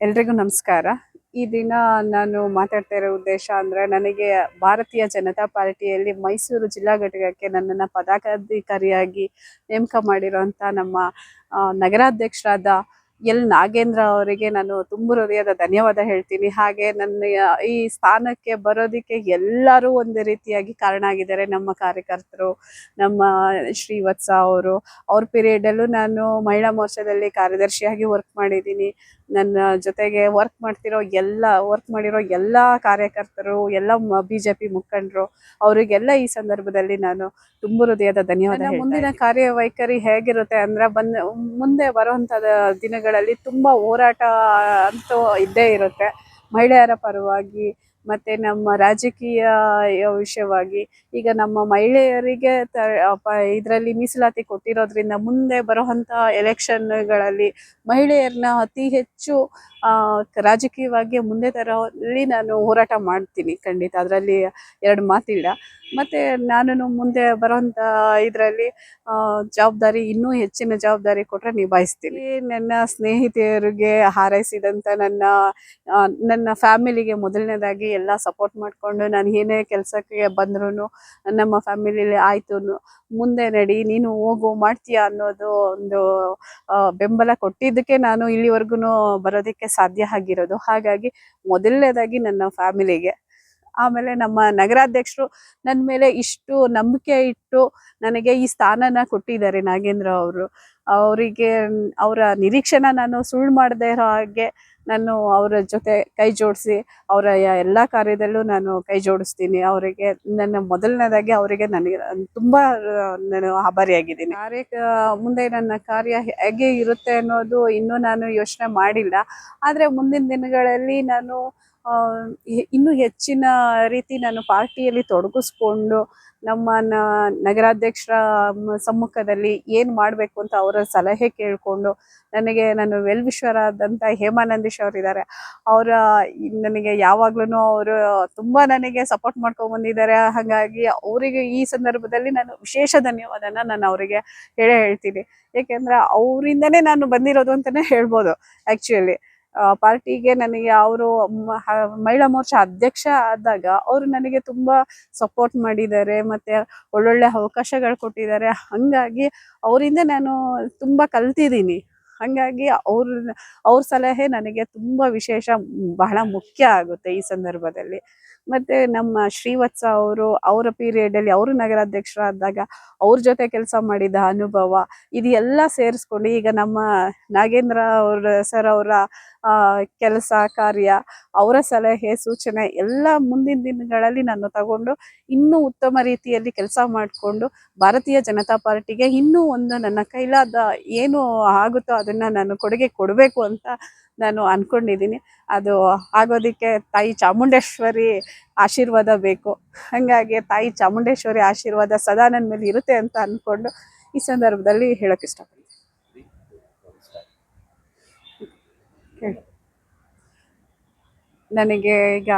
ಎಲ್ರಿಗೂ ನಮಸ್ಕಾರ. ಈ ದಿನ ನಾನು ಮಾತಾಡ್ತಾ ಇರೋ ಉದ್ದೇಶ ಅಂದ್ರೆ ನನಗೆ ಭಾರತೀಯ ಜನತಾ ಪಾರ್ಟಿಯಲ್ಲಿ ಮೈಸೂರು ಜಿಲ್ಲಾ ಘಟಕಕ್ಕೆ ನನ್ನನ್ನು ಪದಾಧಿಕಾರಿಯಾಗಿ ನೇಮಕ ಮಾಡಿರುವಂತ ನಮ್ಮ ನಗರಾಧ್ಯಕ್ಷರಾದ ಎಲ್. ನಾಗೇಂದ್ರ ಅವರಿಗೆ ನಾನು ತುಂಬ ಹೃದಯದ ಧನ್ಯವಾದ ಹೇಳ್ತೀನಿ. ಹಾಗೆ ನನ್ನ, ಈ ಸ್ಥಾನಕ್ಕೆ ಬರೋದಕ್ಕೆ ಎಲ್ಲರೂ ಒಂದು ರೀತಿಯಾಗಿ ಕಾರಣ ಆಗಿದ್ದಾರೆ ನಮ್ಮ ಕಾರ್ಯಕರ್ತರು, ನಮ್ಮ ಶ್ರೀವತ್ಸ ಅವರು. ಅವ್ರ ಪೀರಿಯಡಲ್ಲೂ ನಾನು ಮಹಿಳಾ ಮೋರ್ಚಾದಲ್ಲಿ ಕಾರ್ಯದರ್ಶಿಯಾಗಿ ವರ್ಕ್ ಮಾಡಿದ್ದೀನಿ. ನನ್ನ ಜೊತೆಗೆ ವರ್ಕ್ ಮಾಡ್ತಿರೋ ಎಲ್ಲ ವರ್ಕ್ ಮಾಡಿರೋ ಎಲ್ಲ ಕಾರ್ಯಕರ್ತರು ಎಲ್ಲ ಬಿ ಜೆ ಪಿ ಮುಖಂಡರು ಅವರಿಗೆಲ್ಲ ಈ ಸಂದರ್ಭದಲ್ಲಿ ನಾನು ತುಂಬ ಹೃದಯದ ಧನ್ಯವಾದ ಮುಂದಿನ ಕಾರ್ಯವೈಖರಿ ಹೇಗಿರುತ್ತೆ ಅಂದರೆ ಬಂದ ಮುಂದೆ ಬರುವಂಥ ದಿನಗಳಲ್ಲಿ ತುಂಬಾ ಹೋರಾಟ ಅಂತೂ ಇದ್ದೇ ಇರುತ್ತೆ. ಮಹಿಳೆಯರ ಪರವಾಗಿ ಮತ್ತೆ ನಮ್ಮ ರಾಜಕೀಯ ವಿಷಯವಾಗಿ ಈಗ ನಮ್ಮ ಮಹಿಳೆಯರಿಗೆ ಇದರಲ್ಲಿ ಮೀಸಲಾತಿ ಕೊಟ್ಟಿರೋದ್ರಿಂದ ಮುಂದೆ ಬರುವಂತಹ ಎಲೆಕ್ಷನ್ಗಳಲ್ಲಿ ಮಹಿಳೆಯರನ್ನ ಅತಿ ಹೆಚ್ಚು ರಾಜಕೀಯವಾಗಿ ಮುಂದೆ ತರೋಲ್ಲಿ ನಾನು ಹೋರಾಟ ಮಾಡ್ತೀನಿ ಖಂಡಿತ. ಅದರಲ್ಲಿ ಎರಡು ಮಾತಿಲ್ಲ. ಮತ್ತೆ ನಾನು ಮುಂದೆ ಬರುವಂತ ಇದರಲ್ಲಿ ಜವಾಬ್ದಾರಿ, ಇನ್ನೂ ಹೆಚ್ಚಿನ ಜವಾಬ್ದಾರಿ ಕೊಟ್ಟರೆ ನಿಭಾಯಿಸ್ತೀನಿ. ನನ್ನ ಸ್ನೇಹಿತೆಯರಿಗೆ ಹಾರೈಸಿದಂಥ ನನ್ನ ನನ್ನ ಫ್ಯಾಮಿಲಿಗೆ ಮೊದಲನೇದಾಗಿ ಎಲ್ಲ ಸಪೋರ್ಟ್ ಮಾಡಿಕೊಂಡು ನಾನು ಏನೇ ಕೆಲಸಕ್ಕೆ ಬಂದ್ರೂ ನಮ್ಮ ಫ್ಯಾಮಿಲಿಲಿ ಆಯಿತು ಮುಂದೆ ನಡಿ, ನೀನು ಹೋಗು, ಮಾಡ್ತೀಯಾ ಅನ್ನೋದು ಒಂದು ಬೆಂಬಲ ಕೊಟ್ಟಿದ್ದಕ್ಕೆ ನಾನು ಇಲ್ಲಿವರೆಗೂ ಬರೋದಕ್ಕೆ ಸಾಧ್ಯ ಆಗಿರೋದು. ಹಾಗಾಗಿ ಮೊದಲನೇದಾಗಿ ನನ್ನ ಫ್ಯಾಮಿಲಿಗೆ. ಆಮೇಲೆ ನಮ್ಮ ನಗರಾಧ್ಯಕ್ಷರು ನನ್ನ ಮೇಲೆ ಇಷ್ಟು ನಂಬಿಕೆ ಇಟ್ಟು ನನಗೆ ಈ ಸ್ಥಾನನ ಕೊಟ್ಟಿದ್ದಾರೆ ನಾಗೇಂದ್ರ ಅವರು. ಅವರಿಗೆ, ಅವರ ನಿರೀಕ್ಷೆನ ನಾನು ಸುಳ್ಳು ಮಾಡದೇ ಇರೋ ಹಾಗೆ ನಾನು ಅವರ ಜೊತೆ ಕೈ ಜೋಡಿಸಿ, ಅವರ ಎಲ್ಲ ಕಾರ್ಯದಲ್ಲೂ ನಾನು ಕೈ ಜೋಡಿಸ್ತೀನಿ. ಅವರಿಗೆ, ನನ್ನ ಮೊದಲನೇದಾಗಿ ಅವರಿಗೆ ನನಗೆ ತುಂಬ, ನಾನು ಆಭಾರಿಯಾಗಿದ್ದೀನಿ. ಕಾರ್ಯ, ಮುಂದೆ ನನ್ನ ಕಾರ್ಯ ಹೇಗೆ ಇರುತ್ತೆ ಅನ್ನೋದು ಇನ್ನೂ ನಾನು ಯೋಚನೆ ಮಾಡಿಲ್ಲ. ಆದರೆ ಮುಂದಿನ ದಿನಗಳಲ್ಲಿ ನಾನು ಇನ್ನೂ ಹೆಚ್ಚಿನ ರೀತಿ ನಾನು ಪಾರ್ಟಿಯಲ್ಲಿ ತೊಡಗಿಸ್ಕೊಂಡು ನಮ್ಮ ನಗರಾಧ್ಯಕ್ಷರ ಸಮ್ಮುಖದಲ್ಲಿ ಏನು ಮಾಡಬೇಕು ಅಂತ ಅವರ ಸಲಹೆ ಕೇಳಿಕೊಂಡು ನನಗೆ ನಾನು ವೆಲ್ ವಿಶ್ವರಾದಂಥ ಹೇಮಾನಂದೀಶ್ ಅವರಿದ್ದಾರೆ ಅವರ, ನನಗೆ ಯಾವಾಗ್ಲೂ ಅವರು ತುಂಬ ನನಗೆ ಸಪೋರ್ಟ್ ಮಾಡ್ಕೊಂಡು ಬಂದಿದ್ದಾರೆ. ಹಾಗಾಗಿ ಅವರಿಗೆ ಈ ಸಂದರ್ಭದಲ್ಲಿ ನಾನು ವಿಶೇಷ ಧನ್ಯವಾದನ ನಾನು ಅವರಿಗೆ ಹೇಳೇ ಹೇಳ್ತೀನಿ. ಏಕೆಂದ್ರೆ ಅವರಿಂದನೇ ನಾನು ಬಂದಿರೋದು ಅಂತಲೇ ಹೇಳ್ಬೋದು ಆ್ಯಕ್ಚುಲಿ ಪಾರ್ಟಿಗೆ ನನಗೆ ಅವರು ಮಹಿಳಾ ಮೋರ್ಚಾ ಅಧ್ಯಕ್ಷ ಆದಾಗ ಅವರು ನನಗೆ ತುಂಬ ಸಪೋರ್ಟ್ ಮಾಡಿದ್ದಾರೆ, ಮತ್ತೆ ಒಳ್ಳೊಳ್ಳೆ ಅವಕಾಶಗಳು ಕೊಟ್ಟಿದ್ದಾರೆ. ಹಾಗಾಗಿ ಅವರಿಂದ ನಾನು ತುಂಬ ಕಲ್ತಿದ್ದೀನಿ. ಹಾಗಾಗಿ ಅವ್ರ ಅವ್ರ ಸಲಹೆ ನನಗೆ ತುಂಬ ವಿಶೇಷ, ಬಹಳ ಮುಖ್ಯ ಆಗುತ್ತೆ ಈ ಸಂದರ್ಭದಲ್ಲಿ. ಮತ್ತೆ ನಮ್ಮ ಶ್ರೀವತ್ಸ ಅವರು, ಅವರ ಪೀರಿಯಡಲ್ಲಿ ಅವರು ನಗರಾಧ್ಯಕ್ಷರಾದಾಗ ಅವ್ರ ಜೊತೆ ಕೆಲಸ ಮಾಡಿದ ಅನುಭವ ಇದೆಲ್ಲ ಸೇರಿಸ್ಕೊಂಡು ಈಗ ನಮ್ಮ ನಾಗೇಂದ್ರ ಅವರ, ಸರ್ ಅವರ ಕೆಲಸ, ಕಾರ್ಯ, ಅವರ ಸಲಹೆ, ಸೂಚನೆ ಎಲ್ಲ ಮುಂದಿನ ದಿನಗಳಲ್ಲಿ ನಾನು ತಗೊಂಡು ಇನ್ನೂ ಉತ್ತಮ ರೀತಿಯಲ್ಲಿ ಕೆಲಸ ಮಾಡಿಕೊಂಡು ಭಾರತೀಯ ಜನತಾ ಪಾರ್ಟಿಗೆ ಇನ್ನೂ ಒಂದು ನನ್ನ ಕೈಲಾದ ಏನು ಆಗುತ್ತೋ ಅದನ್ನು ನಾನು ಕೊಡುಗೆ ಕೊಡಬೇಕು ಅಂತ ನಾನು ಅಂದ್ಕೊಂಡಿದ್ದೀನಿ ಅದು ಆಗೋದಕ್ಕೆ ತಾಯಿ ಚಾಮುಂಡೇಶ್ವರಿ ಆಶೀರ್ವಾದ ಬೇಕು. ಹಾಗಾಗಿ ತಾಯಿ ಚಾಮುಂಡೇಶ್ವರಿ ಆಶೀರ್ವಾದ ಸದಾ ನನ್ನ ಮೇಲೆ ಇರುತ್ತೆ ಅಂತ ಅಂದ್ಕೊಂಡು ಈ ಸಂದರ್ಭದಲ್ಲಿ ಹೇಳೋಕೆ ಇಷ್ಟಪಡ್ತೀನಿ ಹೇಳಿ. ನನಗೆ ಈಗ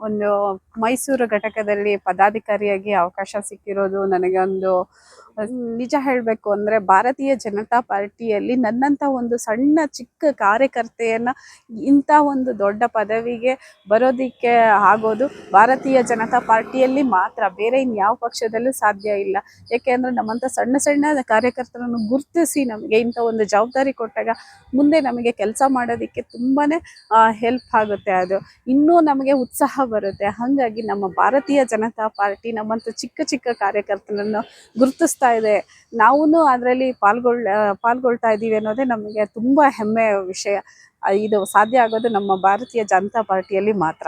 ಒಂದು ಮೈಸೂರು ಘಟಕದಲ್ಲಿ ಪದಾಧಿಕಾರಿಯಾಗಿ ಅವಕಾಶ ಸಿಕ್ಕಿರೋದು ನನಗೆ ಒಂದು ನಿಜ ಹೇಳಬೇಕು ಅಂದರೆ ಭಾರತೀಯ ಜನತಾ ಪಾರ್ಟಿಯಲ್ಲಿ ನನ್ನಂಥ ಒಂದು ಸಣ್ಣ ಚಿಕ್ಕ ಕಾರ್ಯಕರ್ತೆಯನ್ನು ಇಂಥ ಒಂದು ದೊಡ್ಡ ಪದವಿಗೆ ಬರೋದಕ್ಕೆ ಆಗೋದು ಭಾರತೀಯ ಜನತಾ ಪಾರ್ಟಿಯಲ್ಲಿ ಮಾತ್ರ. ಬೇರೆ ಇನ್ಯಾವ ಪಕ್ಷದಲ್ಲೂ ಸಾಧ್ಯ ಇಲ್ಲ. ಏಕೆಂದರೆ ನಮ್ಮಂಥ ಸಣ್ಣ ಸಣ್ಣ ಕಾರ್ಯಕರ್ತರನ್ನು ಗುರುತಿಸಿ ನಮಗೆ ಇಂಥ ಒಂದು ಜವಾಬ್ದಾರಿ ಕೊಟ್ಟಾಗ ಮುಂದೆ ನಮಗೆ ಕೆಲಸ ಮಾಡೋದಕ್ಕೆ ತುಂಬಾ ಹೆಲ್ಪ್ ಆಗುತ್ತೆ ಅದು. ಇನ್ನೂ ನಮಗೆ ಉತ್ಸಾಹ ಬರುತ್ತೆ. ಹಾಗಾಗಿ ನಮ್ಮ ಭಾರತೀಯ ಜನತಾ ಪಾರ್ಟಿ ನಮ್ಮಂಥ ಚಿಕ್ಕ ಚಿಕ್ಕ ಕಾರ್ಯಕರ್ತರನ್ನು ಗುರುತಿಸ್ತಾ ಇದೆ. ನಾವೂ ಅದರಲ್ಲಿ ಪಾಲ್ಗೊಳ್ ಪಾಲ್ಗೊಳ್ತಾ ಇದ್ದೀವಿ ಅನ್ನೋದೇ ನಮಗೆ ತುಂಬ ಹೆಮ್ಮೆಯ ವಿಷಯ. ಇದು ಸಾಧ್ಯ ಆಗೋದು ನಮ್ಮ ಭಾರತೀಯ ಜನತಾ ಪಾರ್ಟಿಯಲ್ಲಿ ಮಾತ್ರ.